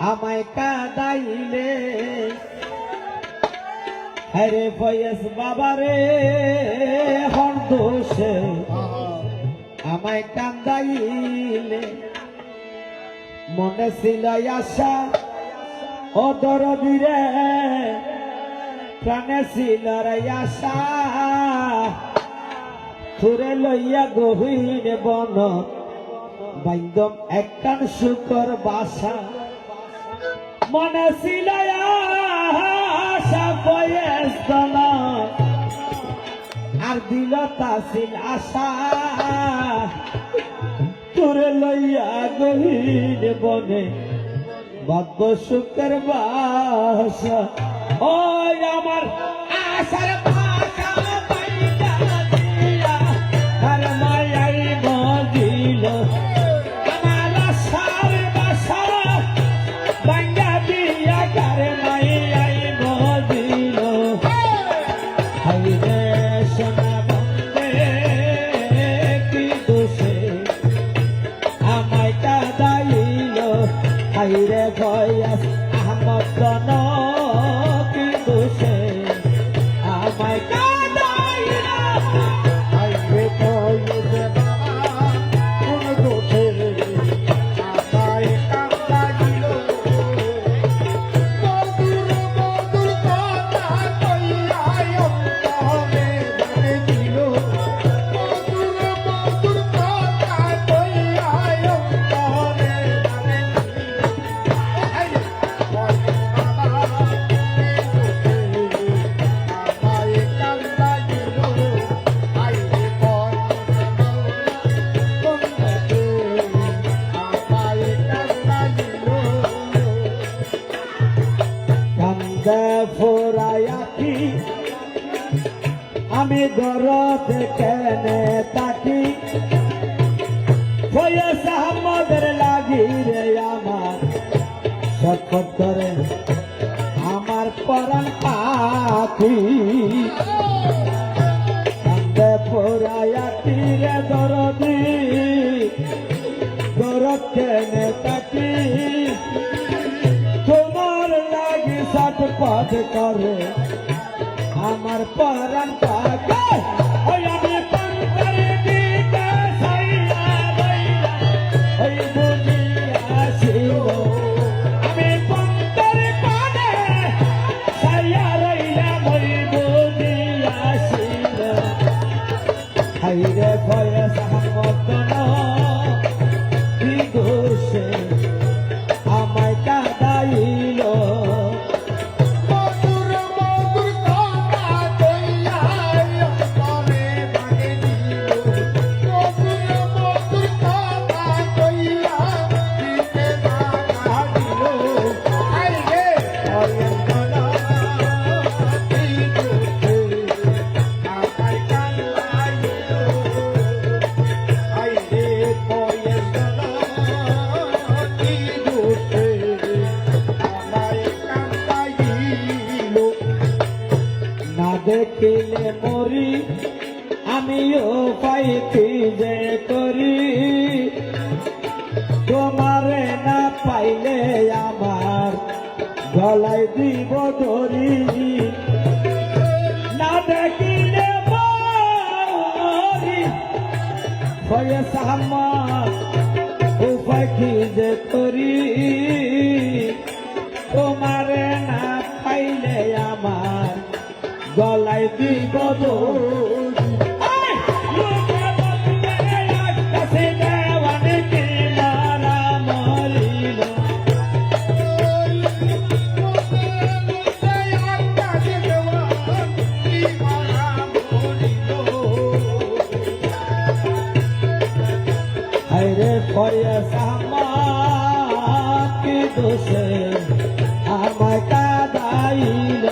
আমায় কাদাইলে। হরে ফয়েস বাবারে হর দোষে আমায় কান্দাইলে মনে ছিল আশা ও দরদিরে প্রাণে ছিল রে আশা। থুরে লইয়া গহীন বন। বাইন্দম একখান শুকর বাসা। মনে আশা বয়স আর দিল তাসিল আশা। তোরে লইয়া গহীন বনে ভাগ্য সুখের বাসা। ওই আমার আশার দরদ কেনে তাকি? ফয়েস লাগি রে আমার। শপথ করে আমার পরম পাখি। কান্দে ফোরায়াকি রে দরদি। তোমার লাগি সটপট করে আমার পরাণ পাকে মরি, আমিও পাইতি যে করি। তোমারে না পাইলে আমার গলায় দিব ধরি না দেখিলে মরি হয়ে সাহমার উপায় কি যে করি? তোমারে না কি দোষে আমায় কাদাইল।